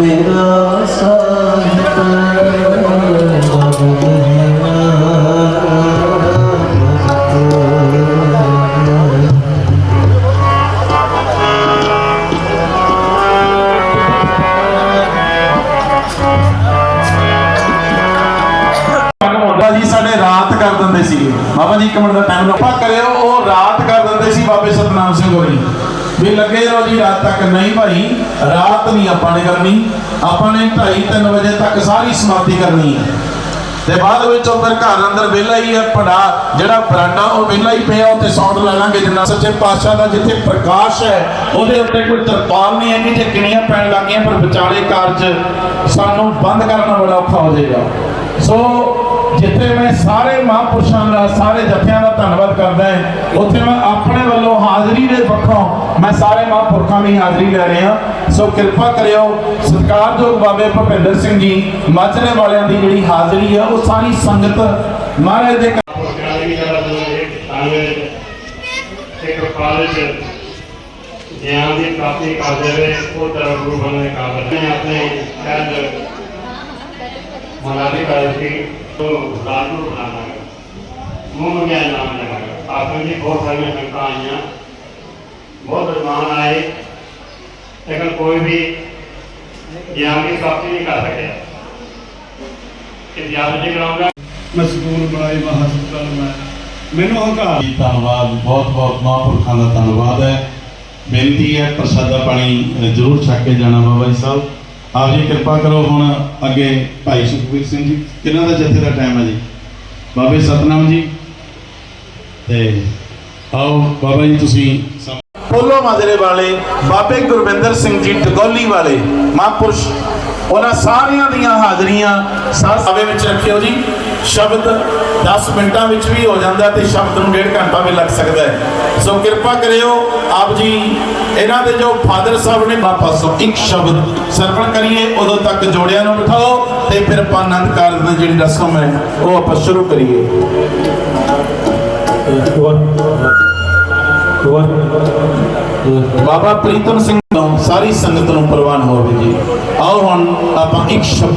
ਮੇਰਾ ਸਾਹਿਤ ਜੀ ਸਾਡੇ ਰਾਤ ਕਰ ਦਿੰਦੇ ਸੀ। ਬਾਬਾ ਜੀ ਇੱਕ ਮਿੰਟ ਦਾ ਟਾਈਮ ਲੱਪਾ ਕਰਿਓ, ਉਹ ਰਾਤ ਕਰ ਦਿੰਦੇ ਸੀ ਬਾਬੇ ਸਤਨਾਮ ਸਿੰਘ ਹੋਰੀ। ਵੀ ਲੱਗੇ ਰਹੋ ਜੀ, ਰਾਤ ਤੱਕ ਨਹੀਂ ਭਾਈ, ਰਾਤ ਨਹੀਂ ਆਪਾਂ ਨੇ ਕਰਨੀ। ਆਪਾਂ ਨੇ 2:30 3 ਵਜੇ ਤੱਕ ਸਾਰੀ ਸਮਾਪਤੀ ਕਰਨੀ ਹੈ। ਤੇ ਬਾਅਦ ਵਿੱਚ ਉਹ ਫਿਰ ਘਰ ਅੰਦਰ ਵਿਹਲਾ ਹੀ ਹੈ ਪੜਾ ਜਿਹੜਾ ਬਰਾਂਡਾ, ਉਹ ਵਿਹਲਾ ਹੀ ਪਿਆ ਉੱਤੇ ਸੌਂਡ ਲਾ ਲਾਂਗੇ ਜਿੰਨਾ ਸੱਚੇ ਪਾਤਸ਼ਾਹ ਦਾ ਜਿੱਥੇ ਪ੍ਰਕਾਸ਼ ਹੈ, ਉਹਦੇ ਉੱਤੇ ਕੋਈ ਤਰਪਾਲ ਨਹੀਂ ਹੈਗੀ, ਜੇ ਕਿਣੀਆਂ ਪੈਣ ਲੱਗੀਆਂ, ਪਰ ਵਿਚਾਲੇ ਕਾਰਜ ਸਾਨੂੰ ਬੰਦ ਕਰਨਾ ਬੜਾ ਔਖਾ ਹੋ ਜਾਏਗਾ। ਸੋ ਜਿੱਥੇ ਮੈਂ ਸਾਰੇ ਮਹਾਂਪੁਰਸ਼ਾਂ ਦਾ, ਸਾਰੇ ਜਥਿਆਂ ਦਾ ਧੰਨਵਾਦ ਕਰਦਾ ਹਾਂ, ਉੱਥੇ ਮੈਂ ਆਪਣੇ ਵੱਲੋਂ ਹਾਜ਼ਰੀ ਦੇ ਪੱਖੋਂ ਮੈਂ ਸਾਰੇ ਮਹਾਂਪੁਰਖਾਂ ਦੀ ਹਾਜ਼ਰੀ ਲੈ ਰਿਹਾ ਸੋ ਕਿਰਪਾ ਕਰਿਓ, ਸਤਿਕਾਰਯੋਗ ਬਾਬੇ ਭੁਪਿੰਦਰ ਸਿੰਘ ਜੀ, ਮਾਝਰੇ ਵਾਲਿਆਂ ਦੀ ਜਿਹੜੀ ਹਾਜ਼ਰੀ ਹੈ, ਉਹ ਸਾਰੀ ਸੰਗਤ ਮਹਾਰਾਜ ਦੇ ਗਿਆਨ ਦੀ ਪ੍ਰਾਪਤੀ ਕਰਦੇ ਵੇ ਉਹ ਤਰ੍ਹਾਂ ਗੁਰੂ ਬਣਨ ਦੇ ਕਾਬਿਲ ਨੇ ਆਪਣੇ ਸ਼ਾਇਦ ਮਨਾਲੀ ਕਾਲਜ ਦੀ ਤੋਂ ਦਾਰੂ ਬਣਾਣਾ ਮੂੰਹ ਨੂੰ ਨਾਮ ਲਗਾ ਆਪਣੇ ਜੀ ਬਹੁਤ ਸਾਰੀਆਂ ਸੰਗਤਾਂ ਆਈਆਂ ਬਹੁਤ ਵਿਦਵਾਨ ਆਏ ਲੇਕਿਨ ਕੋਈ ਵੀ ਗਿਆਨ ਦੀ ਪ੍ਰਾਪਤੀ ਨਹੀਂ ਕਰ ਸਕਿਆ ਕਿ ਗਿਆਨ ਜੀ ਕਰਾਉਂਗਾ ਮੈਂ ਸਕੂਲ ਬਣਾਈ ਮੈਂ ਮੈਨੂੰ ਹੰਕਾਰ ਧੰਨਵਾਦ। ਬਹੁਤ ਬਹੁਤ ਮਹਾਂਪੁਰਖਾਂ ਦਾ ਧੰਨਵਾਦ ਹੈ। ਬੇਨਤੀ ਹੈ ਪ੍ਰਸ਼ਾਦਾ ਪਾਣੀ ਜ਼ਰੂਰ ਛਕ ਕੇ ਜਾਣਾ ਬਾਬਾ ਜੀ ਸਾਹਿਬ। ਆਪ ਜੀ ਕਿਰਪਾ ਕਰੋ ਹੁਣ ਅੱਗੇ ਭਾਈ ਸੁਖਵੀਰ ਸਿੰਘ ਜੀ। ਕਿਹਨਾਂ ਦਾ ਜਥੇ ਦਾ ਟਾਈਮ ਹੈ ਜੀ? ਬਾਬੇ ਸਤਨਾਮ ਜੀ। ਤੇ ਆਓ ਬਾਬਾ ਜੀ, ਤੁਸੀਂ ਸਮ- ਪੋਲੋ ਮਾਜਰੇ ਵਾਲੇ, ਬਾਬੇ ਗੁਰਵਿੰਦਰ ਸਿੰਘ ਜੀ ਟਗੋਲੀ ਵਾਲੇ, ਮਹਾਂਪੁਰਸ਼, ਉਹਨਾਂ ਸਾਰਿਆਂ ਦੀਆਂ ਹਾਜ਼ਰੀਆਂ ਸਾਵੇ ਵਿੱਚ ਰੱਖਿਓ ਜੀ। ਸ਼ਬਦ 10 ਮਿੰਟਾਂ ਵਿੱਚ ਵੀ ਹੋ ਜਾਂਦਾ ਤੇ ਸ਼ਬਦ ਨੂੰ ਡੇਢ ਘੰਟਾ ਵੀ ਲੱਗ ਸਕਦਾ ਹੈ। ਸੋ ਕਿਰਪਾ ਕਰਿਓ, ਆਪ ਜੀ, ਇਹਨਾਂ ਦੇ ਜੋ ਫਾਦਰ ਸਾਹਿਬ ਨੇ ਪਾਸੋਂ ਇੱਕ ਸ਼ਬਦ ਸਰਵਣ ਕਰੀਏ, ਉਦੋਂ ਤੱਕ ਜੋੜਿਆਂ ਨੂੰ ਬਿਠਾਓ ਤੇ ਫਿਰ ਆਪਾਂ ਆਨੰਦ ਕਾਰਜ ਦੀ ਜਿਹੜੀ ਰਸਮ ਹੈ, ਉਹ ਆਪਾਂ ਸ਼ੁਰੂ ਕਰੀਏ। ਬਾਬਾ ਪ੍ਰੀਤਮ ਸਿੰਘ ਨੂੰ ਸਾਰੀ ਸੰਗਤ ਨੂੰ ਪ੍ਰਵਾਨ ਹੋਵੇ ਜੀ। ਆਓ ਹੁਣ ਆਪਾਂ ਇੱਕ ਸ਼ਬਦ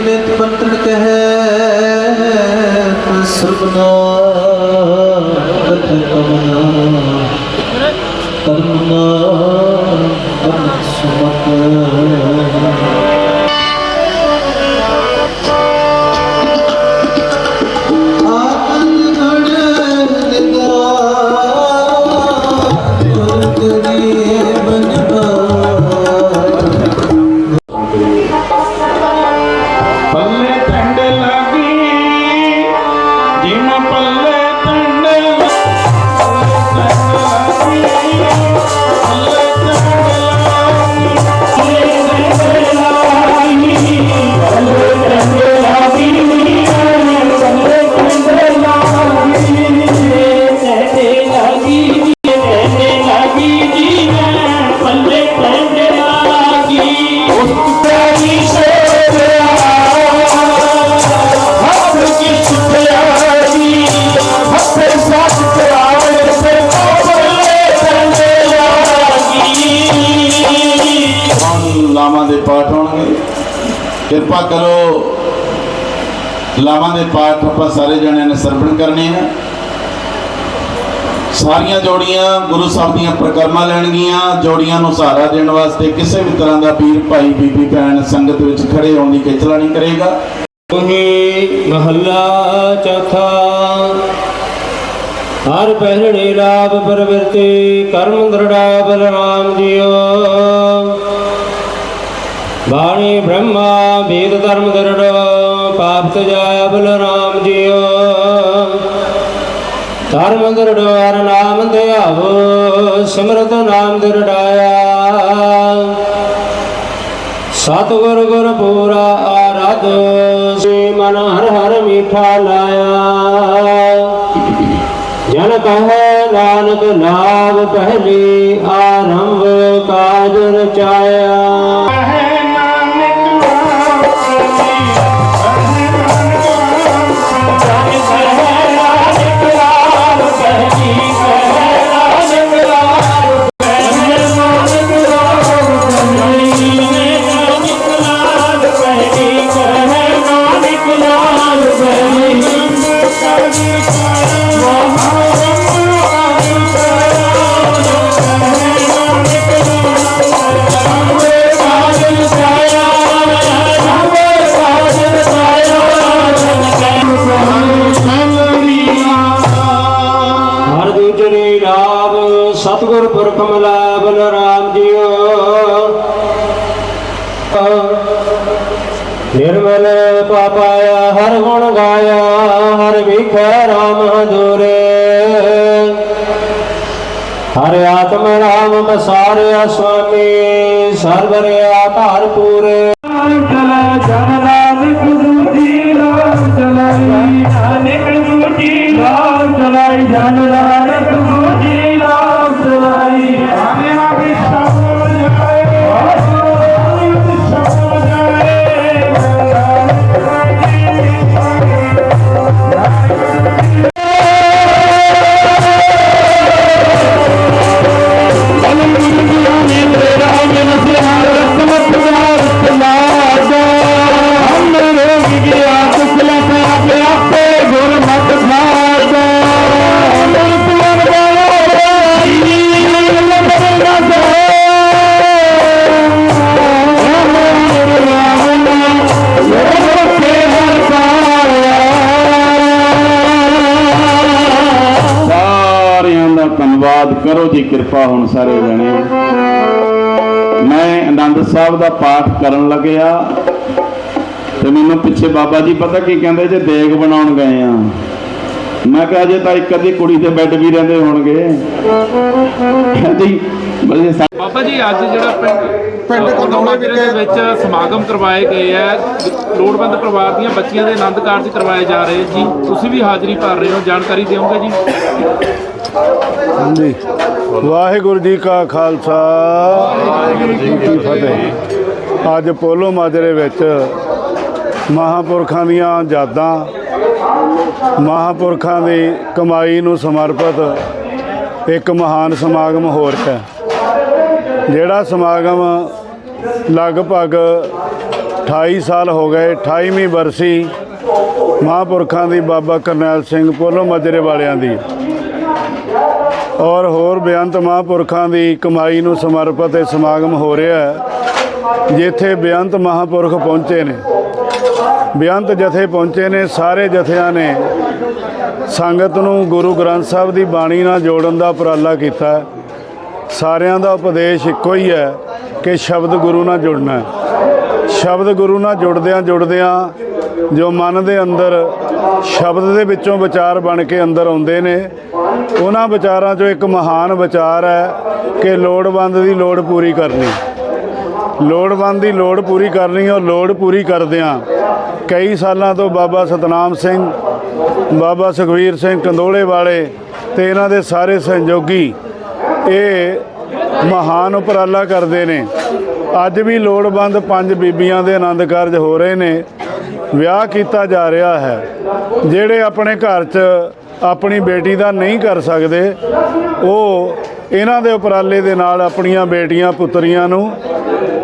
ਨੇਤ ਨੇਤ ਬੰਤਨ ਕਹੈ ਸਰਬਨਾ ਕਥ ਕਮਨਾ ਕਰਨਾ ਲਾਵਾਂ ਦੇ ਪਾਠ ਆਪਾਂ ਸਾਰੇ ਜਣਿਆਂ ਨੇ ਸਰਵਣ ਕਰਨੇ ਆ। ਸਾਰੀਆਂ ਜੋੜੀਆਂ ਗੁਰੂ ਸਾਹਿਬ ਦੀਆਂ ਪ੍ਰਕਰਮਾਂ ਲੈਣਗੀਆਂ, ਜੋੜੀਆਂ ਨੂੰ ਸਹਾਰਾ ਦੇਣ ਵਾਸਤੇ ਕਿਸੇ ਵੀ ਤਰ੍ਹਾਂ ਦਾ ਵੀਰ ਭਾਈ ਬੀਬੀ ਭੈਣ ਸੰਗਤ ਵਿੱਚ ਖੜੇ ਹੋਣ ਦੀ ਖੇਚਲਾ ਨਹੀਂ ਕਰੇਗਾ। ਉਹੀ ਮਹੱਲਾ ਚੌਥਾ, ਹਰ ਪਹਿਰਣੇ ਲਾਭ ਪ੍ਰਵਿਰਤੀ, ਕਰਮ ਦ੍ਰਿੜਾ ਬਲਰਾਮ ਜੀਓ। ਬਾਣੀ ਬ੍ਰਹਮਾ, ਵੇਦ ਧਰਮ ਦ੍ਰਿੜ ਪਾਪ ਤਜਾਇਆ ਬਲਰਾਮ ਜੀਓ। ਧਰਮ ਦ੍ਰਿੜ ਹਰ ਨਾਮ ਧਿਆਵੋ, ਸਿਮਰਤ ਨਾਮ ਦ੍ਰਿੜਾਇਆ ਸਤਿਗੁਰ ਗੁਰ ਪੂਰਾ ਆਰਾਧ ਸੇ ਮਨ ਹਰ ਹਰ ਮੀਠਾ ਲਾਇਆ। ਜਨ ਕਹੈ ਨਾਨਕ ਨਾਮ ਪਹਿਲੀ ਆਰੰਭ ਕਾਜ ਰਚਾਇਆ ਹਰ ਨਾਮ ਬਸਾਰਿਆ ਸੁਆਮੀ, ਸਰਵਰਿਆ ਧਾਰ ਪੂਰੇ। ਚਲੇ ਜਨ ਨਾਨਕ ਦੂਜੀ ਰਾਮ ਚਲਾਈ। ਨਾਨਕ ਦੂਜੀ ਰਾਮ ਚਲਾਈ ਜਨ ਨਾਨਕ ਦੂਜੀ ਰਾਮ ਚਲਾਈ। ਧੰਨਵਾਦ ਕਰੋ ਜੀ ਕਿਰਪਾ ਹੁਣ ਸਾਰੇ ਜਣੇ। ਮੈਂ ਆਨੰਦ ਸਾਹਿਬ ਦਾ ਪਾਠ ਕਰਨ ਲੱਗਿਆ ਤੇ ਮੈਨੂੰ ਪਿੱਛੇ ਬਾਬਾ ਜੀ ਪਤਾ ਕੀ ਕਹਿੰਦੇ ਜੇ ਦੇਗ ਬਣਾਉਣ ਗਏ ਆ। ਮੈਂ ਕਿਹਾ ਜੇ ਤਾਂ ਇੱਕ ਅੱਧੀ ਕੁੜੀ ਦੇ ਬੈੱਡ ਵੀ ਰਹਿੰਦੇ ਹੋਣਗੇ। ਕਹਿੰਦੀ ਬਲੇ ਬਾਬਾ ਜੀ ਅੱਜ ਜਿਹੜਾ ਪਿੰਡ ਪਿੰਡ ਕਨੌਲੇ ਦੇ ਵਿੱਚ ਸਮਾਗਮ ਕਰਵਾਏ ਗਏ ਆ। ਲੋੜਵੰਦ ਪਰਿਵਾਰ ਦੀਆਂ ਬੱਚੀਆਂ ਦੇ ਆਨੰਦ ਕਾਰਜ ਕਰਵਾਏ ਜਾ ਰਹੇ ਜੀ। ਤੁਸੀਂ ਵੀ ਹਾਜ਼ਰੀ ਭਰ ਰਹੇ ਹੋ। ਜਾਣਕਾਰੀ ਦਿਓਗੇ ਜੀ? ਜੀ ਵਾਹਿਗੁਰੂ ਜੀ ਕਾ ਖਾਲਸਾ। ਵਾਹਿਗੁਰੂ ਜੀ ਕੀ ਫਤਿਹ। ਅੱਜ ਪੋਲੋ ਮਾਜਰੇ ਵਿੱਚ ਮਹਾਪੁਰਖਾਂ ਦੀਆਂ ਯਾਦਾਂ ਮਹਾਪੁਰਖਾਂ ਦੀ ਕਮਾਈ ਨੂੰ ਸਮਰਪਿਤ ਇੱਕ ਮਹਾਨ ਸਮਾਗਮ ਹੋ ਰਿਹਾ ਹੈ। ਜਿਹੜਾ ਸਮਾਗਮ ਲਗਭਗ 28 ਸਾਲ ਹੋ ਗਏ 28ਵੀਂ ਬਰਸੀ ਮਹਾਪੁਰਖਾਂ ਦੀ ਬਾਬਾ ਕਰਨੈਲ ਸਿੰਘ ਪੋਲੋ ਮਾਜਰੇ ਵਾਲਿਆਂ ਦੀ। ਔਰ ਹੋਰ ਬੇਅੰਤ ਮਹਾਂਪੁਰਖਾਂ ਦੀ ਕਮਾਈ ਨੂੰ ਸਮਰਪਿਤ ਇਹ ਸਮਾਗਮ ਹੋ ਰਿਹਾ ਹੈ, ਜਿੱਥੇ ਬੇਅੰਤ ਮਹਾਂਪੁਰਖ ਪਹੁੰਚੇ ਨੇ। ਬੇਅੰਤ ਜਥੇ ਪਹੁੰਚੇ ਨੇ, ਸਾਰੇ ਜਥਿਆਂ ਨੇ ਸੰਗਤ ਨੂੰ ਗੁਰੂ ਗ੍ਰੰਥ ਸਾਹਿਬ ਦੀ ਬਾਣੀ ਨਾਲ ਜੋੜਨ ਦਾ ਉਪਰਾਲਾ ਕੀਤਾ ਸਾਰਿਆਂ ਦਾ ਉਪਦੇਸ਼ ਇੱਕੋ ਹੀ ਹੈ ਕਿ ਸ਼ਬਦ ਗੁਰੂ ਨਾਲ ਜੁੜਨਾ ਹੈ। ਸ਼ਬਦ ਗੁਰੂ ਨਾਲ ਜੁੜਦਿਆਂ ਜੁੜਦਿਆਂ ਜੋ ਮਨ ਦੇ ਅੰਦਰ, ਸ਼ਬਦ ਦੇ ਵਿੱਚੋਂ ਵਿਚਾਰ ਬਣ ਕੇ ਅੰਦਰ ਆਉਂਦੇ ਨੇ ਉਹਨਾਂ ਵਿਚਾਰਾਂ 'ਚੋਂ ਇੱਕ ਮਹਾਨ ਵਿਚਾਰ ਹੈ ਕਿ ਲੋੜਵੰਦ ਦੀ ਲੋੜ ਪੂਰੀ ਕਰਨੀ। ਲੋੜਵੰਦ ਦੀ ਲੋੜ ਪੂਰੀ ਕਰਨੀ ਔਰ ਲੋੜ ਪੂਰੀ ਕਰਦਿਆਂ ਕਈ ਸਾਲਾਂ ਤੋਂ ਬਾਬਾ ਸਤਨਾਮ ਸਿੰਘ, ਬਾਬਾ ਸੁਖਵੀਰ ਸਿੰਘ ਕੰਦੋਲੇ ਵਾਲੇ ਤੇ ਇਹਨਾਂ ਦੇ ਸਾਰੇ ਸਹਿਯੋਗੀ ਇਹ ਮਹਾਨ ਉਪਰਾਲਾ ਕਰਦੇ ਨੇ। ਅੱਜ ਵੀ ਲੋੜਵੰਦ ਪੰਜ ਬੀਬੀਆਂ ਦੇ ਆਨੰਦ ਕਾਰਜ ਹੋ ਰਹੇ ਨੇ। ਵਿਆਹ ਕੀਤਾ ਜਾ ਰਿਹਾ ਹੈ। ਜਿਹੜੇ ਆਪਣੇ ਘਰ 'ਚ ਆਪਣੀ ਬੇਟੀ ਦਾ ਨਹੀਂ ਕਰ ਸਕਦੇ, ਉਹ ਇਹਨਾਂ ਦੇ ਉਪਰਾਲੇ ਦੇ ਨਾਲ ਆਪਣੀਆਂ ਬੇਟੀਆਂ, ਪੁੱਤਰੀਆਂ ਨੂੰ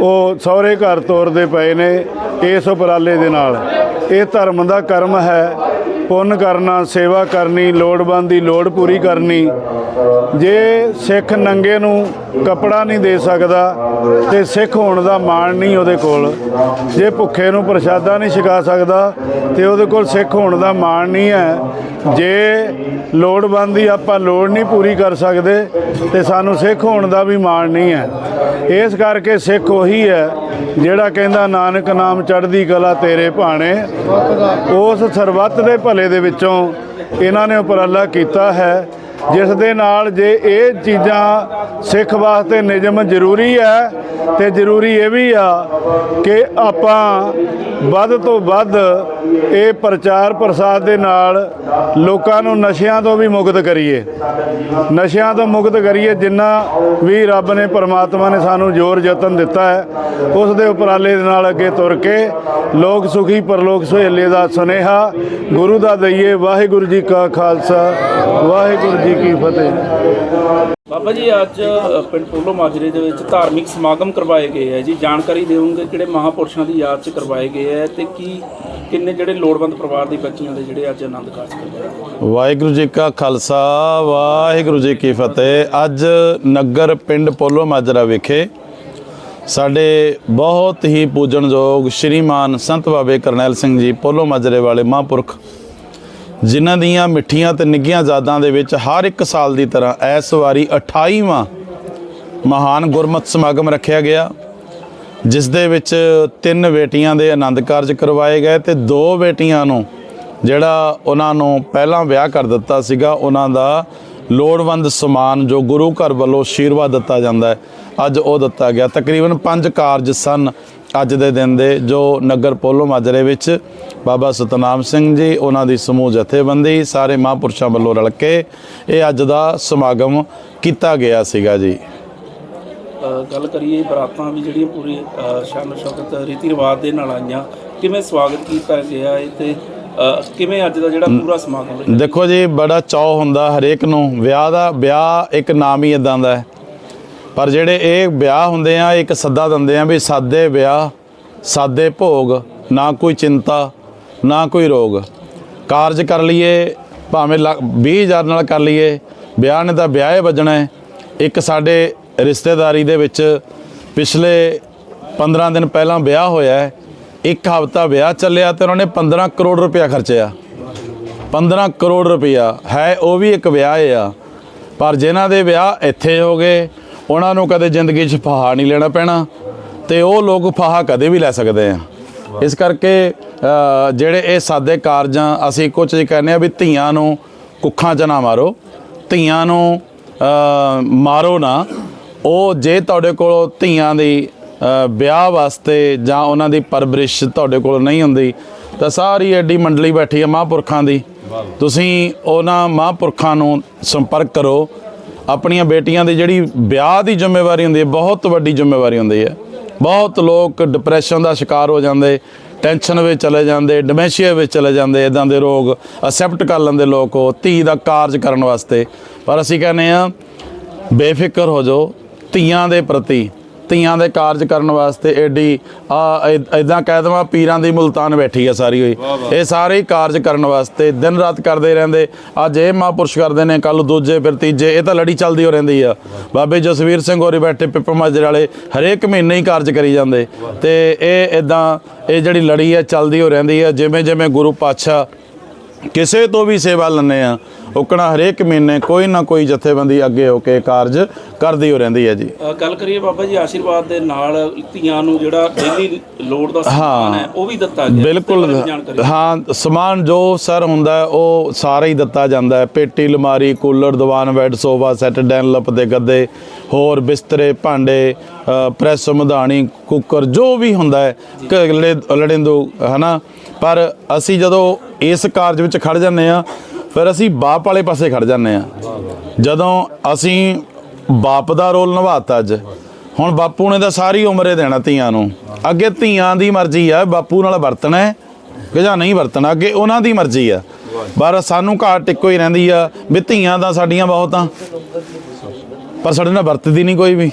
ਉਹ ਸਹੁਰੇ ਘਰ ਤੋਰਦੇ ਪਏ ਨੇ ਇਸ ਉਪਰਾਲੇ ਦੇ ਨਾਲ। ਇਹ ਧਰਮ ਦਾ ਕਰਮ ਹੈ। ਪੁੰਨ ਕਰਨਾ, ਸੇਵਾ ਕਰਨੀ, ਲੋੜਵੰਦ ਦੀ ਲੋੜ ਪੂਰੀ ਕਰਨੀ। ਜੇ ਸਿੱਖ ਨੰਗੇ ਨੂੰ ਕਪੜਾ ਨਹੀਂ ਦੇ ਸਕਦਾ ਤੇ ਸਿੱਖ ਹੋਣ ਦਾ ਮਾਣ ਨਹੀਂ ਉਹਦੇ ਕੋਲ। ਜੇ ਭੁੱਖੇ ਨੂੰ ਪ੍ਰਸ਼ਾਦਾ ਨਹੀਂ ਛਕਾ ਸਕਦਾ ਤੇ ਉਹਦੇ ਕੋਲ ਸਿੱਖ ਹੋਣ ਦਾ ਮਾਣ ਨਹੀਂ ਹੈ। ਜੇ ਲੋੜਵੰਦ ਦੀ ਆਪਾਂ ਲੋੜ ਨਹੀਂ ਪੂਰੀ ਕਰ ਸਕਦੇ ਤੇ ਸਾਨੂੰ ਸਿੱਖ ਹੋਣ ਦਾ ਵੀ ਮਾਣ ਨਹੀਂ ਹੈ। ਇਸ ਕਰਕੇ ਸਿੱਖ ਉਹੀ ਹੈ ਜਿਹੜਾ ਕਹਿੰਦਾ, ਨਾਨਕ ਨਾਮ ਚੜ੍ਹਦੀ ਕਲਾ ਤੇਰੇ ਭਾਣੇ। ਉਸ ਸਰਬੱਤ ਦੇ ਭਲੇ ਦੇ ਵਿੱਚੋਂ ਇਹਨਾਂ ਨੇ ਉਪਰਾਲਾ ਕੀਤਾ ਹੈ। ਜਿਸ ਦੇ ਨਾਲ ਜੇ ਇਹ ਚੀਜ਼ਾਂ ਸਿੱਖ ਵਾਸਤੇ ਨਿਯਮ ਜ਼ਰੂਰੀ ਹੈ ਤੇ ਜ਼ਰੂਰੀ ਇਹ ਵੀ ਆ ਕਿ ਆਪਾਂ ਵੱਧ ਤੋਂ ਵੱਧ ਇਹ ਪ੍ਰਚਾਰ ਪ੍ਰਸਾਰ ਦੇ ਨਾਲ ਲੋਕਾਂ ਨੂੰ ਨਸ਼ਿਆਂ ਤੋਂ ਵੀ ਮੁਕਤ ਕਰੀਏ। ਨਸ਼ਿਆਂ ਤੋਂ ਮੁਕਤ ਕਰੀਏ ਜਿੰਨਾ ਵੀ ਰੱਬ ਨੇ ਪਰਮਾਤਮਾ ਨੇ ਸਾਨੂੰ ਜ਼ੋਰ ਯਤਨ ਦਿੱਤਾ ਹੈ, ਉਸ ਦੇ ਉਪਰਾਲੇ ਦੇ ਨਾਲ ਅੱਗੇ ਤੁਰ ਕੇ ਲੋਕ ਸੁਖੀ ਪਰਲੋਕ ਸੁਹੇਲੇ ਦਾ ਸੁਨੇਹਾ ਗੁਰੂ ਦਾ ਦਈਏ। ਵਾਹਿਗੁਰੂ ਜੀ ਕਾ ਖਾਲਸਾ, ਵਾਹਿਗੁਰੂ ਜੀ ਕੀ ਫਤਿਹ। ਬਾਬਾ ਜੀ ਅੱਜ ਪਿੰਡ ਪੋਲੋ ਮਾਜਰੇ ਦੇ ਵਿੱਚ ਧਾਰਮਿਕ ਸਮਾਗਮ ਕਰਵਾਏ ਗਏ ਹੈ ਜੀ। ਜਾਣਕਾਰੀ ਦਿਓਗੇ ਕਿਹੜੇ ਮਹਾਪੁਰਸ਼ਾਂ ਦੀ ਯਾਦ 'ਚ ਕਰਵਾਏ ਗਏ ਹੈ ਤੇ ਕੀ ਕਿੰਨੇ ਜਿਹੜੇ ਲੋੜਵੰਦ ਪਰਿਵਾਰ ਦੀ ਬੱਚੀਆਂ ਦੇ ਜਿਹੜੇ ਅੱਜ ਆਨੰਦ ਕਾਰਜ ਕਰਵਾਏ ਵਾਹਿਗੁਰੂ ਜੀ ਕਾ ਖਾਲਸਾ ਵਾਹਿਗੁਰੂ ਜੀ ਕੀ ਫਤਿਹ। ਅੱਜ ਨਗਰ ਪਿੰਡ ਪੋਲੋ ਮਾਜਰਾ ਵਿਖੇ ਸਾਡੇ ਬਹੁਤ ਹੀ ਪੂਜਣਯੋਗ ਸ਼੍ਰੀਮਾਨ ਸੰਤ ਬਾਬੇ ਕਰਨੈਲ ਸਿੰਘ ਜੀ ਪੋਲੋ ਮਾਜਰੇ ਵਾਲੇ ਮਹਾਂਪੁਰਖ ਜਿਨ੍ਹਾਂ ਦੀਆਂ ਮਿੱਠੀਆਂ ਤੇ ਨਿੱਘੀਆਂ ਯਾਦਾਂ ਦੇ ਵਿੱਚ ਹਰ ਇੱਕ ਸਾਲ ਦੀ ਤਰ੍ਹਾਂ ਇਸ ਵਾਰੀ 28ਵਾਂ ਮਹਾਨ ਗੁਰਮਤਿ ਸਮਾਗਮ ਰੱਖਿਆ ਗਿਆ, ਜਿਸ ਦੇ ਵਿੱਚ ਤਿੰਨ ਬੇਟੀਆਂ ਦੇ ਆਨੰਦ ਕਾਰਜ ਕਰਵਾਏ ਗਏ ਤੇ ਦੋ ਬੇਟੀਆਂ ਨੂੰ ਜਿਹੜਾ ਉਹਨਾਂ ਨੂੰ ਪਹਿਲਾਂ ਵਿਆਹ ਕਰ ਦਿੱਤਾ ਸੀਗਾ, ਉਹਨਾਂ ਦਾ ਲੋੜਵੰਦ ਸਮਾਨ ਜੋ ਗੁਰੂ ਘਰ ਵੱਲੋਂ ਆਸ਼ੀਰਵਾਦ ਦਿੱਤਾ ਜਾਂਦਾ ਹੈ, ਅੱਜ ਉਹ ਦਿੱਤਾ ਗਿਆ। ਤਕਰੀਬਨ ਪੰਜ ਕਾਰਜ ਸਨ ਅੱਜ ਦੇ ਦਿਨ ਦੇ ਜੋ ਨਗਰ ਪੋਲੋ ਮਾਜਰੇ ਵਿੱਚ ਬਾਬਾ ਸਤਨਾਮ ਸਿੰਘ ਜੀ ਉਹਨਾਂ ਦੀ ਸਮੂਹ ਜਥੇਬੰਦੀ ਸਾਰੇ ਮਹਾਂਪੁਰਸ਼ਾਂ ਵੱਲੋਂ ਰਲ ਕੇ ਇਹ ਅੱਜ ਦਾ ਸਮਾਗਮ ਕੀਤਾ ਗਿਆ ਸੀਗਾ ਜੀ। ਗੱਲ ਕਰੀਏ ਬਰਾਤਾਂ ਵੀ ਜਿਹੜੀਆਂ ਪੂਰੀ ਸ਼ਾਨ ਸ਼ੌਕਤ ਰੀਤੀ ਰਿਵਾਜ ਦੇ ਨਾਲ ਆਈਆਂ ਕਿਵੇਂ ਸਵਾਗਤ ਕੀਤਾ ਗਿਆ ਹੈ ਤੇ ਕਿਵੇਂ ਅੱਜ ਦਾ ਜਿਹੜਾ ਪੂਰਾ ਸਮਾਗਮ ਦੇਖੋ ਜੀ ਬੜਾ ਚਾਅ ਹੁੰਦਾ ਹਰੇਕ ਨੂੰ ਵਿਆਹ ਦਾ ਵਿਆਹ ਇੱਕ ਨਾਮ ਹੀ ਇਦਾਂ ਦਾ ਹੈ। ਪਰ ਜਿਹੜੇ ਇਹ ਵਿਆਹ ਹੁੰਦੇ ਆ, ਇੱਕ ਸੱਦਾ ਦਿੰਦੇ ਆ ਵੀ ਸਾਦੇ ਵਿਆਹ, ਸਾਦੇ ਭੋਗ, ਨਾ ਕੋਈ ਚਿੰਤਾ, ਨਾ ਕੋਈ ਰੋਗ। ਕਾਰਜ ਕਰ ਲਈਏ, ਭਾਵੇਂ 20000 ਨਾਲ ਕਰ ਲਈਏ, ਵਿਆਹ ਨੇ ਤਾਂ ਵਿਆਹ ਹੀ। ਵੱਜਣਾ ਇੱਕ ਸਾਡੇ ਰਿਸ਼ਤੇਦਾਰੀ ਦੇ ਵਿੱਚ ਪਿਛਲੇ 15 ਦਿਨ ਪਹਿਲਾਂ ਵਿਆਹ ਹੋਇਆ ਇੱਕ ਹਫ਼ਤਾ ਵਿਆਹ ਚੱਲਿਆ ਤੇ ਉਹਨਾਂ ਨੇ 15 ਕਰੋੜ ਰੁਪਇਆ ਖਰਚਿਆ। 15 ਕਰੋੜ ਰੁਪਇਆ। ਹੈ, ਉਹ ਵੀ ਇੱਕ ਵਿਆਹ ਆ। ਪਰ ਜਿਨ੍ਹਾਂ ਦੇ ਵਿਆਹ ਇੱਥੇ ਹੋ ਗਏ ਉਹਨਾਂ ਨੂੰ ਕਦੇ ਜ਼ਿੰਦਗੀ 'ਚ ਫਾਹਾ ਨਹੀਂ ਲੈਣਾ ਪੈਣਾ ਤੇ ਉਹ ਲੋਕ ਫਾਹਾ ਕਦੇ ਵੀ ਲੈ ਸਕਦੇ ਆ। ਇਸ ਕਰਕੇ ਜਿਹੜੇ ਇਹ ਸਾਦੇ ਕਾਰਜਾਂ ਅਸੀਂ ਕੁਝ ਹੀ ਕਹਿੰਦੇ ਆ ਵੀ ਧੀਆਂ ਨੂੰ ਕੁੱਖਾਂ 'ਚ ਨਾ ਮਾਰੋ, ਧੀਆਂ ਨੂੰ ਮਾਰੋ ਨਾ। ਉਹ ਜੇ ਤੁਹਾਡੇ ਕੋਲ ਧੀਆਂ ਦੀ ਵਿਆਹ ਵਾਸਤੇ ਜਾਂ ਉਹਨਾਂ ਦੀ ਪਰਵਰਿਸ਼ ਤੁਹਾਡੇ ਕੋਲ ਨਹੀਂ ਹੁੰਦੀ, ਤਾਂ ਸਾਰੀ ਐਡੀ ਮੰਡਲੀ ਬੈਠੀ ਹੈ ਮਹਾਂਪੁਰਖਾਂ ਦੀ। ਤੁਸੀਂ ਉਹਨਾਂ ਮਹਾਂਪੁਰਖਾਂ ਨੂੰ ਸੰਪਰਕ ਕਰੋ ਆਪਣੀਆਂ ਬੇਟੀਆਂ ਦੀ ਜਿਹੜੀ ਵਿਆਹ ਦੀ ਜ਼ਿੰਮੇਵਾਰੀ ਹੁੰਦੀ ਹੈ, ਬਹੁਤ ਵੱਡੀ ਜ਼ਿੰਮੇਵਾਰੀ ਹੁੰਦੀ ਹੈ। ਬਹੁਤ ਲੋਕ ਡਿਪਰੈਸ਼ਨ ਦਾ ਸ਼ਿਕਾਰ ਹੋ ਜਾਂਦੇ ਟੈਨਸ਼ਨ ਵਿੱਚ ਚਲੇ ਜਾਂਦੇ ਡਿਮੈਂਸ਼ੀਆ ਵਿੱਚ ਚਲੇ ਜਾਂਦੇ ਇਦਾਂ ਦੇ ਰੋਗ ਅਸੈਪਟ ਕਰ ਲੈਂਦੇ ਲੋਕ ਉਹ, ਧੀ ਦਾ ਕਾਰਜ ਕਰਨ ਵਾਸਤੇ। ਪਰ ਅਸੀਂ ਕਹਿੰਦੇ ਆ ਬੇਫਿਕਰ ਹੋ ਜਾਓ, ਧੀਆਂ ਦੇ ਪ੍ਰਤੀ ਧੀਆਂ ਦੇ ਕਾਰਜ ਕਰਨ ਵਾਸਤੇ ਐਡੀ ਆ ਇਦਾਂ ਕਹਿ ਦਵਾਂ ਪੀਰਾਂ ਦੀ ਮੁਲਤਾਨ ਬੈਠੀ ਆ ਸਾਰੀ ਹੋਈ। ਇਹ ਸਾਰੇ ਕਾਰਜ ਕਰਨ ਵਾਸਤੇ ਦਿਨ ਰਾਤ ਕਰਦੇ ਰਹਿੰਦੇ। ਅੱਜ ਇਹ ਮਹਾਂਪੁਰਸ਼ ਕਰਦੇ ਨੇ ਕੱਲ ਦੂਜੇ ਫਿਰ ਤੀਜੇ ਇਹ ਤਾਂ ਲੜੀ ਚੱਲਦੀ ਹੋ ਰਹਿੰਦੀ ਆ। ਬਾਬੇ ਜਸਵੀਰ ਸਿੰਘ ਹੋਰੀ ਬੈਠੇ ਪਿੱਪਲ ਮਾਜਰੇ ਵਾਲੇ ਹਰੇਕ ਮਹੀਨੇ ਹੀ ਕਾਰਜ ਕਰੀ ਜਾਂਦੇ। ਤੇ ਇਹ ਇਦਾਂ ਇਹ ਜਿਹੜੀ ਲੜੀ ਆ ਚੱਲਦੀ ਹੋ ਰਹਿੰਦੀ ਆ ਜਿਵੇਂ ਜਿਵੇਂ ਗੁਰੂ ਪਾਤਸ਼ਾਹ ਕਿਸੇ ਤੋਂ ਵੀ ਸੇਵਾ ਲੈਂਦੇ ਆ ਉਕਣਾ ਹਰੇਕ ਮਹੀਨੇ ਕੋਈ ਨਾ ਕੋਈ ਜਥੇਬੰਦੀ ਅੱਗੇ ਹੋ ਕੇ ਕਾਰਜ ਕਰਦੀ ਹੋ ਰਹਿੰਦੀ ਹੈ ਜੀ। ਗੱਲ ਕਰੀਏ ਬਾਬਾ ਜੀ ਆਸ਼ੀਰਵਾਦ ਦੇ ਨਾਲ ਧੀਆਂ ਨੂੰ ਜਿਹੜਾ ਡੇਲੀ ਲੋੜ ਦਾ ਸਮਾਨ ਹੈ ਉਹ ਵੀ ਦਿੱਤਾ ਗਿਆ। ਬਿਲਕੁਲ। ਹਾਂ ਸਮਾਨ ਜੋ ਸਰ ਹੁੰਦਾ ਉਹ ਸਾਰਾ ਹੀ ਦਿੱਤਾ ਜਾਂਦਾ ਹੈ। ਪੇਟੀ ਲਮਾਰੀ ਕੂਲਰ ਦੀਵਾਨ ਬੈੱਡ ਸੋਫਾ ਸੈੱਟ ਡੈਨਲਪ ਦੇ ਗੱਦੇ ਹੋਰ ਬਿਸਤਰੇ ਭਾਂਡੇ ਪ੍ਰੈਸ ਮਧਾਣੀ ਕੁੱਕਰ ਜੋ ਵੀ ਹੁੰਦਾ ਹੈ ਕਗਲੇ ਲੜਿੰਦੂ ਹਨਾ? ਪਰ ਅਸੀਂ ਜਦੋਂ ਇਸ ਕਾਰਜ ਵਿੱਚ ਖੜ ਜਾਂਦੇ ਆ ਫਿਰ ਅਸੀਂ ਬਾਪ ਵਾਲੇ ਪਾਸੇ ਖੜ ਜਾਂਦੇ ਆ ਜਦੋਂ ਅਸੀਂ ਬਾਪ ਦਾ ਰੋਲ ਨਿਭਾਤਾ ਅੱਜ ਹੁਣ ਬਾਪੂ ਨੇ ਤਾਂ ਸਾਰੀ ਉਮਰੇ ਦੇਣਾ ਧੀਆਂ ਨੂੰ। ਅੱਗੇ ਧੀਆਂ ਦੀ ਮਰਜ਼ੀ ਆ ਬਾਪੂ ਨਾਲ ਵਰਤਣਾ ਹੈ ਕਿ ਜਾਂ ਨਹੀਂ ਵਰਤਣਾ ਅੱਗੇ ਉਹਨਾਂ ਦੀ ਮਰਜ਼ੀ ਆ। ਪਰ ਸਾਨੂੰ ਘਾਟ ਇੱਕੋ ਹੀ ਰਹਿੰਦੀ ਆ ਵੀ ਧੀਆਂ ਤਾਂ ਸਾਡੀਆਂ ਬਹੁਤ ਆ। ਪਰ ਸਾਡੇ ਨਾਲ ਵਰਤਦੀ ਨਹੀਂ ਕੋਈ ਵੀ।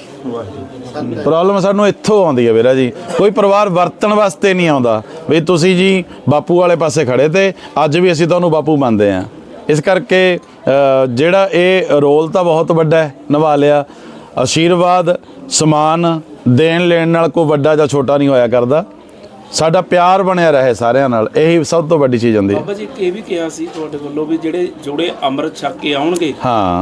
ਪ੍ਰੋਬਲਮ ਸਾਨੂੰ ਇੱਥੋਂ ਆਉਂਦੀ ਹੈ ਵੀਰਾ ਜੀ। ਕੋਈ ਪਰਿਵਾਰ ਵਰਤਣ ਵਾਸਤੇ ਨਹੀਂ ਆਉਂਦਾ। ਵੀ ਤੁਸੀਂ ਜੀ ਬਾਪੂ ਵਾਲੇ ਪਾਸੇ ਖੜੇ ਤੇ ਅੱਜ ਵੀ ਅਸੀਂ ਤੁਹਾਨੂੰ ਬਾਪੂ ਮੰਨਦੇ ਆ ਇਸ ਕਰਕੇ ਜਿਹੜਾ ਇਹ ਰੋਲ ਤਾਂ ਬਹੁਤ ਵੱਡਾ ਹੈ, ਨਿਭਾ ਲਿਆ। ਆਸ਼ੀਰਵਾਦ, ਸਮਾਨ ਦੇਣ ਲੈਣ ਨਾਲ ਕੋਈ ਵੱਡਾ ਜਾਂ ਛੋਟਾ ਨਹੀਂ ਹੋਇਆ ਕਰਦਾ। ਸਾਡਾ ਪਿਆਰ ਬਣਿਆ ਰਹੇ ਸਾਰਿਆਂ ਨਾਲ ਇਹੀ ਸਭ ਤੋਂ ਵੱਡੀ ਚੀਜ਼ ਹੁੰਦੀ। ਹੈ ਬਾਬਾ ਜੀ ਇਹ ਵੀ ਕਿਹਾ ਸੀ ਤੁਹਾਡੇ ਵੱਲੋਂ ਵੀ ਜਿਹੜੇ ਜੋੜੇ ਅੰਮ੍ਰਿਤ ਛਕ ਕੇ ਆਉਣਗੇ।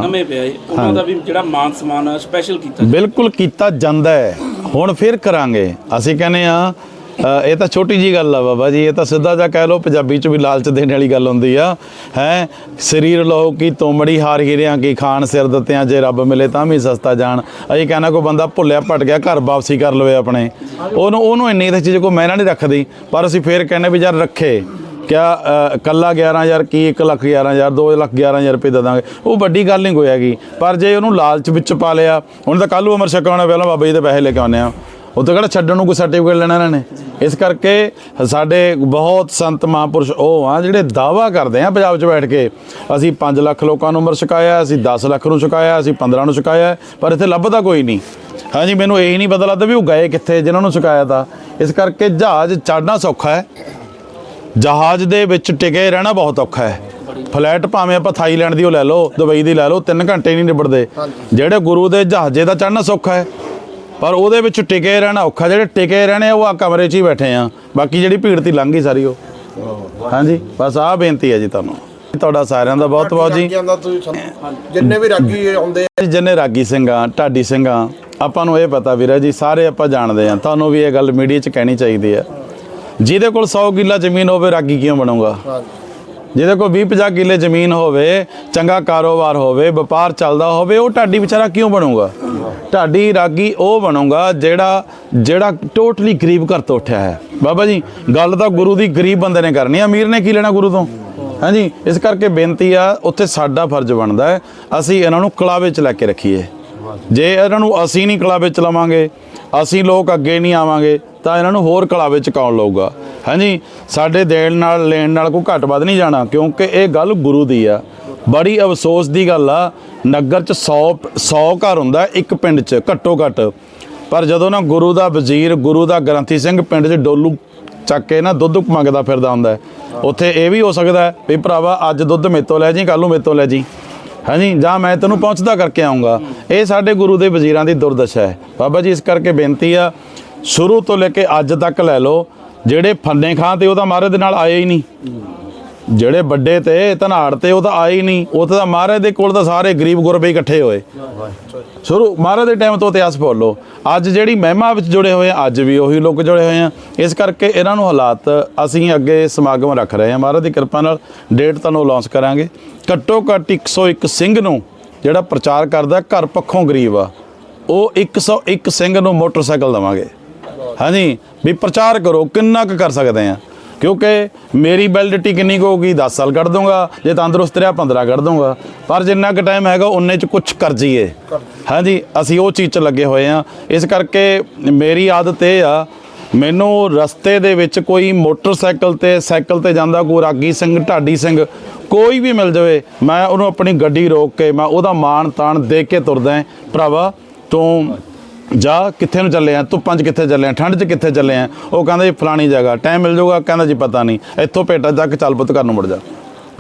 ਨਵੇਂ ਪਿਆਏ ਉਹਨਾਂ ਦਾ ਵੀ ਜਿਹੜਾ ਮਾਨ ਸਨਮਾਨ ਸਪੈਸ਼ਲ ਕੀਤਾ ਬਿਲਕੁਲ ਕੀਤਾ ਜਾਂਦਾ ਹੈ। ਹੁਣ ਫਿਰ ਕਰਾਂਗੇ। ਅਸੀਂ ਕਹਿੰਦੇ ਆ ਇਹ ਤਾਂ ਛੋਟੀ ਜੀ ਗੱਲ ਆ ਬਾਬਾ ਜੀ ਇਹ ਤਾਂ ਸਿੱਧਾ ਜਿਹਾ ਕਹਿ ਲਓ ਪੰਜਾਬੀ ਚ ਵੀ ਲਾਲਚ ਦੇਣ ਵਾਲੀ ਗੱਲ ਹੁੰਦੀ ਆ ਹੈ? ਸਰੀਰ ਲੋ ਕੀ ਤੋਮੜੀ ਹਾਰ ਹੀਰਿਆਂ ਕੀ ਖਾਨ ਸਿਰ ਦਿੱਤਿਆਂ ਜੇ ਰੱਬ ਮਿਲੇ ਤਾਂ ਵੀ ਸਸਤਾ ਜਾਣ। ਅਸੀਂ ਕਹਿੰਦਾ ਕੋਈ ਬੰਦਾ ਭੁੱਲਿਆ ਭਟ ਗਿਆ ਘਰ ਵਾਪਸੀ ਕਰ ਲਵੇ ਆਪਣੇ। ਉਹਨੂੰ ਉਹਨੂੰ ਇੰਨੀ ਤਾਂ ਚੀਜ਼ ਕੋਈ ਮੈਨਾਂ ਨਹੀਂ ਰੱਖਦੀ ਪਰ ਅਸੀਂ ਫੇਰ ਕਹਿੰਦੇ ਵੀ ਯਾਰ ਰੱਖੇ। ਕਿਆ ਅ, ਕੱਲਾ 11000 ਕੀ 1 ਲੱਖ 11000 2 ਲੱਖ 11000 ਰੁਪਏ ਦੇ ਦਾਂਗੇ? ਉਹ ਵੱਡੀ ਗੱਲ ਨਹੀਂ ਕੋਈ ਹੈਗੀ। ਪਰ ਜੇ ਉਹਨੂੰ ਲਾਲਚ ਵਿੱਚ ਪਾ ਲਿਆ ਹੁਣ ਤਾਂ ਕੱਲ੍ਹ ਨੂੰ ਅਮਰ ਛਕਾਉਣਾ ਪਹਿਲਾਂ ਬਾਬਾ ਜੀ ਦੇ ਪੈਸੇ ਲੈ ਕੇ ਆਉਂਦੇ ਆ। ਉਹ ਤਾਂ ਕਿਹੜਾ ਛੱਡਣ ਨੂੰ ਕੋਈ ਸਰਟੀਫਿਕੇਟ ਲੈਣਾ ਇਹਨਾਂ ਨੇ। ਇਸ ਕਰਕੇ ਸਾਡੇ ਬਹੁਤ ਸੰਤ ਮਹਾਂਪੁਰਸ਼ ਉਹ ਆ ਜਿਹੜੇ ਦਾਵਾ ਕਰਦੇ ਆ ਪੰਜਾਬ 'ਚ ਬੈਠ ਕੇ। ਅਸੀਂ 5 ਲੱਖ ਲੋਕਾਂ ਨੂੰ ਉਮਰ ਛਕਾਇਆ ਅਸੀਂ 10 ਲੱਖ ਨੂੰ ਛਕਾਇਆ ਅਸੀਂ 15 ਨੂੰ ਛਕਾਇਆ ਪਰ ਇੱਥੇ ਲੱਭਦਾ ਕੋਈ ਨਹੀਂ। ਹਾਂਜੀ ਮੈਨੂੰ ਇਹ ਨਹੀਂ ਪਤਾ ਲੱਗਦਾ ਵੀ ਉਹ ਗਏ ਕਿੱਥੇ ਜਿਨ੍ਹਾਂ ਨੂੰ ਛਕਾਇਆ ਤਾਂ। ਇਸ ਕਰਕੇ ਜਹਾਜ਼ ਚੜ੍ਹਨਾ ਸੌਖਾ ਹੈ। ਜਹਾਜ਼ ਦੇ ਵਿੱਚ ਟਿਕੇ ਰਹਿਣਾ ਬਹੁਤ ਔਖਾ ਹੈ। ਫਲੈਟ ਭਾਵੇਂ ਆਪਾਂ ਥਾਈਲੈਂਡ ਦੀ ਉਹ ਲੈ ਲਓ ਦੁਬਈ ਦੀ ਲੈ ਲਓ 3 ਘੰਟੇ ਨਹੀਂ ਨਿਬੜਦੇ। ਜਿਹੜੇ ਗੁਰੂ ਦੇ ਜਹਾਜ਼ੇ ਦਾ ਚੜ੍ਹਨਾ ਸੌਖਾ ਹੈ। ਪਰ ਉਹਦੇ ਵਿੱਚ ਟਿਕੇ ਰਹਿਣਾ ਔਖਾ ਜਿਹੜੇ ਟਿਕੇ ਰਹਿਣੇ ਆ, ਉਹ ਆ ਕਮਰੇ 'ਚ ਹੀ ਬੈਠੇ ਆ। ਬਾਕੀ ਜਿਹੜੀ ਭੀੜ ਤੀ ਲੰਘ ਗਈ ਸਾਰੀ ਉਹ। ਹਾਂਜੀ ਬਸ ਆਹ ਬੇਨਤੀ ਹੈ ਜੀ ਤੁਹਾਨੂੰ। ਤੁਹਾਡਾ ਸਾਰਿਆਂ ਦਾ ਬਹੁਤ ਬਹੁਤ ਜੀ। ਜਿੰਨੇ ਵੀ ਰਾਗੀ ਆਉਂਦੇ ਜਿੰਨੇ ਰਾਗੀ ਸਿੰਘਾਂ ਢਾਡੀ ਸਿੰਘਾਂ ਆਪਾਂ ਨੂੰ ਇਹ ਪਤਾ ਵੀਰਾ ਜੀ ਸਾਰੇ ਆਪਾਂ ਜਾਣਦੇ ਆ। ਤੁਹਾਨੂੰ ਵੀ ਇਹ ਗੱਲ ਮੀਡੀਆ 'ਚ ਕਹਿਣੀ ਚਾਹੀਦੀ ਹੈ। ਜਿਹਦੇ ਕੋਲ 100 ਕਿੱਲਾ ਜ਼ਮੀਨ ਹੋਵੇ ਰਾਗੀ ਕਿਉਂ ਬਣੂਗਾ? ਜਿਹਦੇ ਕੋਲ 20 50 ਕਿੱਲੇ ਜ਼ਮੀਨ ਹੋਵੇ, ਚੰਗਾ ਕਾਰੋਬਾਰ ਹੋਵੇ, ਵਪਾਰ ਚੱਲਦਾ ਹੋਵੇ, ਉਹ ਢਾਡੀ ਵਿਚਾਰਾ ਕਿਉਂ ਬਣੂਗਾ? ਢਾਡੀ ਰਾਗੀ ਉਹ ਬਣੂਗਾ ਜਿਹੜਾ ਜਿਹੜਾ ਟੋਟਲੀ ਗਰੀਬ ਘਰ ਤੋਂ ਉੱਠਿਆ ਹੈ। ਬਾਬਾ ਜੀ, ਗੱਲ ਤਾਂ ਗੁਰੂ ਦੀ ਗਰੀਬ ਬੰਦੇ ਨੇ ਕਰਨੀ ਅਮੀਰ ਨੇ ਕੀ ਲੈਣਾ ਗੁਰੂ ਤੋਂ? ਹਾਂਜੀ ਇਸ ਕਰਕੇ ਬੇਨਤੀ ਆ, ਉੱਥੇ ਸਾਡਾ ਫਰਜ਼ ਬਣਦਾ ਹੈ, ਅਸੀਂ ਇਹਨਾਂ ਨੂੰ ਕਲਾਵੇ ਚ ਲੈ ਕੇ ਰੱਖੀਏ। ਜੇ ਇਹਨਾਂ ਨੂੰ ਅਸੀਂ ਨਹੀਂ ਕਲਾਵੇ ਚ ਲਵਾਂਗੇ, ਅਸੀਂ ਲੋਕ ਅੱਗੇ ਨਹੀਂ ਆਵਾਂਗੇ ਤਾਂ ਇਹਨਾਂ ਨੂੰ ਹੋਰ ਕਲਾਵੇ ਚ ਕੌਣ ਲਊਗਾ? ਹਾਂਜੀ, ਸਾਡੇ ਦੇਣ ਨਾਲ, ਲੈਣ ਨਾਲ ਕੋਈ ਘੱਟ ਵੱਧ ਨਹੀਂ ਜਾਣਾ, ਕਿਉਂਕਿ ਇਹ ਗੱਲ ਗੁਰੂ ਦੀ ਆ। ਬੜੀ ਅਫਸੋਸ ਦੀ ਗੱਲ ਆ, ਨਗਰ ਚ 100 100 ਘਰ ਹੁੰਦਾ ਇੱਕ ਪਿੰਡ ਚ, ਘੱਟੋ ਘੱਟ। ਪਰ ਜਦੋਂ ਨਾ ਗੁਰੂ ਦਾ ਵਜ਼ੀਰ, ਗੁਰੂ ਦਾ ਗ੍ਰੰਥੀ ਸਿੰਘ ਪਿੰਡ 'ਚ ਡੋਲੂ ਚੱਕ ਕੇ ਨਾ ਦੁੱਧ ਮੰਗਦਾ ਫਿਰਦਾ ਹੁੰਦਾ ਉੱਥੇ ਇਹ ਵੀ ਹੋ ਸਕਦਾ ਵੀ ਭਰਾਵਾ, ਅੱਜ ਦੁੱਧ ਮੇਤੋਂ ਲੈ ਜੀ ਕੱਲ ਨੂੰ ਮੇਤੋਂ ਲੈ ਜੀ। ਹਾਂਜੀ, ਜਾਂ ਮੈਂ ਤੈਨੂੰ ਪਹੁੰਚਦਾ ਕਰਕੇ ਆਉਂਗਾ ਇਹ ਸਾਡੇ ਗੁਰੂ ਦੇ ਵਜ਼ੀਰਾਂ ਦੀ ਦੁਰਦਸ਼ਾ ਹੈ। ਬਾਬਾ ਜੀ, ਇਸ ਕਰਕੇ ਬੇਨਤੀ ਆ ਸ਼ੁਰੂ ਤੋਂ ਲੈ ਕੇ ਅੱਜ ਤੱਕ ਲੈ ਲਓ, ਜਿਹੜੇ ਫੰਨੇ ਖਾਂ ਤੇ ਉਹਦਾ ਮਹਾਰਾਜ ਦੇ ਨਾਲ ਆਏ ਹੀ ਨਹੀਂ। ਜਿਹੜੇ ਵੱਡੇ ਤੇ ਧਨਾੜ ਤੇ ਉਹ ਤਾਂ ਆਏ ਹੀ ਨਹੀਂ। ਉੱਥੇ ਤਾਂ ਮਹਾਰਾਜ ਦੇ ਕੋਲ ਤਾਂ ਸਾਰੇ ਗਰੀਬ ਗੁਰਬੇ ਇਕੱਠੇ ਹੋਏ। ਸ਼ੁਰੂ ਮਹਾਰਾਜ ਦੇ ਟਾਈਮ ਤੋਂ ਇਤਿਹਾਸ ਫੋਲੋ। ਅੱਜ ਜਿਹੜੀ ਮਹਿਮਾ ਵਿੱਚ ਜੁੜੇ ਹੋਏ ਆ, ਅੱਜ ਵੀ ਉਹੀ ਲੋਕ ਜੁੜੇ ਹੋਏ ਆ। ਇਸ ਕਰਕੇ ਇਹਨਾਂ ਨੂੰ ਹਾਲਾਤ ਅਸੀਂ ਅੱਗੇ ਸਮਾਗਮ ਰੱਖ ਰਹੇ ਹਾਂ ਮਹਾਰਾਜ ਦੀ ਕਿਰਪਾ ਨਾਲ ਡੇਟ ਤੁਹਾਨੂੰ ਅਨਾਉਂਸ ਕਰਾਂਗੇ। ਘੱਟੋ ਘੱਟ 101 ਸਿੰਘ ਨੂੰ ਜਿਹੜਾ ਪ੍ਰਚਾਰ ਕਰਦਾ, ਘਰ ਪੱਖੋਂ ਗਰੀਬ ਆ, ਉਹ 101 ਸਿੰਘ ਨੂੰ ਮੋਟਰਸਾਈਕਲ ਦਵਾਂਗੇ। ਹਾਂਜੀ, ਵੀ ਪ੍ਰਚਾਰ ਕਰੋ, ਕਿੰਨਾ ਕੁ ਕਰ ਸਕਦੇ ਆ। ਕਿਉਂਕਿ ਮੇਰੀ ਵੈਲਿਡਿਟੀ ਕਿੰਨੀ ਕੁ ਹੋਊਗੀ 10 ਸਾਲ ਕੱਢ ਦੂੰਗਾ ਜੇ ਤੰਦਰੁਸਤ ਰਿਹਾ 15 ਕੱਢ ਦੂੰਗਾ ਪਰ ਜਿੰਨਾ ਕੁ ਟਾਈਮ ਹੈਗਾ, ਉਨੇ ਚ ਕੁਝ ਕਰ ਜੀਏ ਹਾਂਜੀ, ਅਸੀਂ ਉਹ ਚੀਜ਼ 'ਚ ਲੱਗੇ ਹੋਏ ਆ। ਇਸ ਕਰਕੇ ਮੇਰੀ ਆਦਤ ਇਹ ਆ, ਮੈਨੂੰ ਰਸਤੇ ਦੇ ਵਿੱਚ ਕੋਈ ਮੋਟਰਸਾਈਕਲ ਤੇ, ਸਾਈਕਲ ਤੇ ਜਾਂਦਾ ਕੋਈ ਰਾਗੀ ਸਿੰਘ, ਢਾਡੀ ਸਿੰਘ, ਕੋਈ ਵੀ ਮਿਲ ਜਾਵੇ, ਮੈਂ ਉਹਨੂੰ ਆਪਣੀ ਗੱਡੀ ਰੋਕ ਕੇ, ਮੈਂ ਉਹਦਾ ਮਾਣ ਤਾਣ ਦੇ ਕੇ ਤੁਰਦਾ ਭਰਾਵਾ, ਤੂੰ ਜਾ ਕਿੱਥੇ ਨੂੰ ਚੱਲੇ ਆ? ਧੁੱਪਾਂ 'ਚ ਕਿੱਥੇ ਚੱਲੇ ਆ? ਠੰਡ 'ਚ ਕਿੱਥੇ ਚੱਲੇ ਆ? ਉਹ ਕਹਿੰਦਾ ਜੀ, ਫਲਾਣੀ ਜਗ੍ਹਾ। ਟਾਈਮ ਮਿਲ ਜਾਊਗਾ? ਕਹਿੰਦਾ ਜੀ, ਪਤਾ ਨਹੀਂ। ਇੱਥੋਂ ਭੇਟਾ ਜਾ ਚੱਲ ਪੁੱਤ ਘਰ ਨੂੰ ਮੁੜ ਜਾ।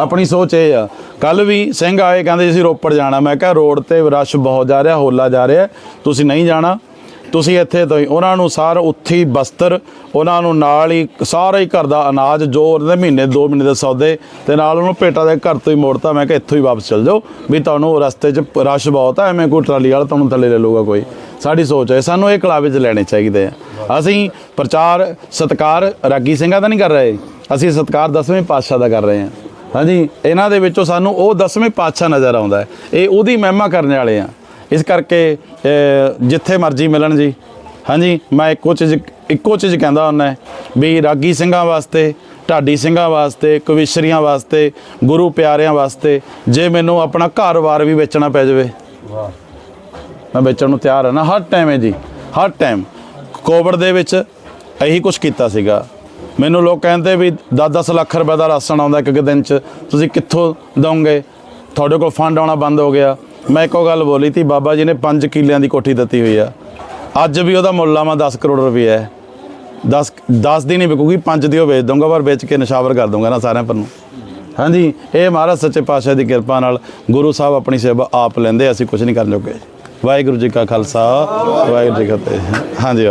ਆਪਣੀ ਸੋਚ ਇਹ ਆ। ਕੱਲ ਵੀ ਸਿੰਘ ਆਏ, ਕਹਿੰਦੇ ਜੀ, ਅਸੀਂ ਰੋਪੜ ਜਾਣਾ। ਮੈਂ ਕਿਹਾ, ਰੋਡ ਤੇ ਰਸ਼ ਬਹੁਤ ਜਾ ਰਿਹਾ, ਹੋਲਾ ਜਾ ਰਿਹਾ। ਤੁਸੀਂ ਨਹੀਂ ਜਾਣਾ। ਤੁਸੀਂ ਇੱਥੇ ਤੋਂ ਹੀ ਉਹਨਾਂ ਨੂੰ ਸਾਰ ਉੱਥੇ ਹੀ ਬਸਤਰ, ਉਹਨਾਂ ਨੂੰ ਨਾਲ ਹੀ ਸਾਰਾ ਹੀ ਘਰ ਦਾ ਅਨਾਜ, ਜੋ ਉਹਦੇ ਮਹੀਨੇ 2 ਮਹੀਨੇ ਦੇ ਸੌਦੇ ਤੇ ਨਾਲ ਉਹਨੂੰ ਭੇਟਾ ਦੇ ਘਰ ਤੋਂ ਹੀ ਮੋੜਤਾ। ਮੈਂ ਕਿਹਾ ਇੱਥੋਂ ਹੀ ਵਾਪਸ ਚੱਲ ਜਾਓ। ਵੀ ਤੁਹਾਨੂੰ ਰਸਤੇ 'ਚ ਰਸ਼ ਬਹੁਤ ਆ, ਐਵੇਂ ਕੋਈ ਟਰਾਲੀ ਵਾਲਾ ਤੁਹਾਨੂੰ ਥੱਲੇ ਲੈ ਲਊਗਾ ਕੋਈ। ਸਾਡੀ ਸੋਚ ਹੈ, ਸਾਨੂੰ ਇਹ ਕਲਾਵੇ 'ਚ ਲੈਣੇ ਚਾਹੀਦੇ ਆ। ਅਸੀਂ ਪ੍ਰਚਾਰ, ਸਤਕਾਰ ਰਾਗੀ ਸਿੰਘਾਂ ਦਾ ਨਹੀਂ ਕਰ ਰਹੇ। ਅਸੀਂ ਸਤਕਾਰ ਦਸਵੇਂ ਪਾਤਸ਼ਾਹ ਦਾ ਕਰ ਰਹੇ ਹਾਂ। ਹਾਂਜੀ, ਇਹਨਾਂ ਦੇ ਵਿੱਚੋਂ ਸਾਨੂੰ ਉਹ ਦਸਵੇਂ ਪਾਤਸ਼ਾਹ ਨਜ਼ਰ ਆਉਂਦਾ ਹੈ। ਇਹ ਉਹਦੀ ਮਹਿਮਾ ਕਰਨ ਵਾਲੇ ਆ। ਇਸ ਕਰਕੇ ਜਿੱਥੇ ਮਰਜ਼ੀ ਮਿਲਣ ਜੀ। ਹਾਂਜੀ ਮੈਂ ਇੱਕੋ ਚੀਜ਼ ਇੱਕੋ ਚੀਜ਼ ਕਹਿੰਦਾ ਹੁੰਦਾ ਵੀ ਰਾਗੀ ਸਿੰਘਾਂ ਵਾਸਤੇ ਢਾਡੀ ਸਿੰਘਾਂ ਵਾਸਤੇ ਕਵਿਸ਼ਰੀਆਂ ਵਾਸਤੇ ਗੁਰੂ ਪਿਆਰਿਆਂ ਵਾਸਤੇ ਜੇ ਮੈਨੂੰ ਆਪਣਾ ਘਰ-ਬਾਰ ਵੀ ਵੇਚਣਾ ਪੈ ਜਾਵੇ। ਮੈਂ ਵੇਚਣ ਨੂੰ ਤਿਆਰ ਹਾਂ ਨਾ ਹਰ ਟਾਈਮ ਹੈ ਜੀ ਹਰ ਟਾਈਮ। ਕੋਵਿਡ ਦੇ ਵਿੱਚ ਇਹੀ ਕੁਝ ਕੀਤਾ ਸੀਗਾ। ਮੈਨੂੰ ਲੋਕ ਕਹਿੰਦੇ ਵੀ 10-10 ਲੱਖ ਰੁਪਏ ਦਾ ਰਾਸ਼ਨ ਆਉਂਦਾ ਇੱਕ ਦਿਨ 'ਚ ਤੁਸੀਂ ਕਿੱਥੋਂ ਦੋਗੇ ਤੁਹਾਡੇ ਕੋਲ ਫੰਡ ਆਉਣਾ ਬੰਦ ਹੋ ਗਿਆ। ਮੈਂ ਇੱਕੋ ਗੱਲ ਬੋਲੀ ਤੀ, ਬਾਬਾ ਜੀ ਨੇ 5 ਕਿੱਲਿਆਂ ਦੀ ਕੋਠੀ ਦਿੱਤੀ ਹੋਈ ਆ। ਅੱਜ ਵੀ ਉਹਦਾ ਮੁੱਲ ਆਵਾਂ 10 ਕਰੋੜ ਰੁਪਏ ਹੈ। 10 10 ਦੀ ਨਹੀਂ ਵਿਕੂਗੀ 5 ਦੀ ਉਹ ਵੇਚ ਦਊਂਗਾ, ਪਰ ਵੇਚ ਕੇ ਨਿਸ਼ਾਵਰ ਕਰ ਦੂੰਗਾ ਨਾ ਸਾਰਿਆਂ ਪਰ ਨੂੰ। ਹਾਂਜੀ, ਇਹ ਮਹਾਰਾਜ ਸੱਚੇ ਪਾਤਸ਼ਾਹ ਦੀ ਕਿਰਪਾ ਨਾਲ ਗੁਰੂ ਸਾਹਿਬ ਆਪਣੀ ਸੇਵਾ ਆਪ ਲੈਂਦੇ, ਅਸੀਂ ਕੁਝ ਨਹੀਂ ਕਰਨ ਜੋਗੇ। ਵਾਹਿਗੁਰੂ ਜੀ ਕਾ ਖਾਲਸਾ, ਵਾਹਿਗੁਰੂ ਜੀ ਕੀ ਫਤਿਹ। ਹਾਂਜੀ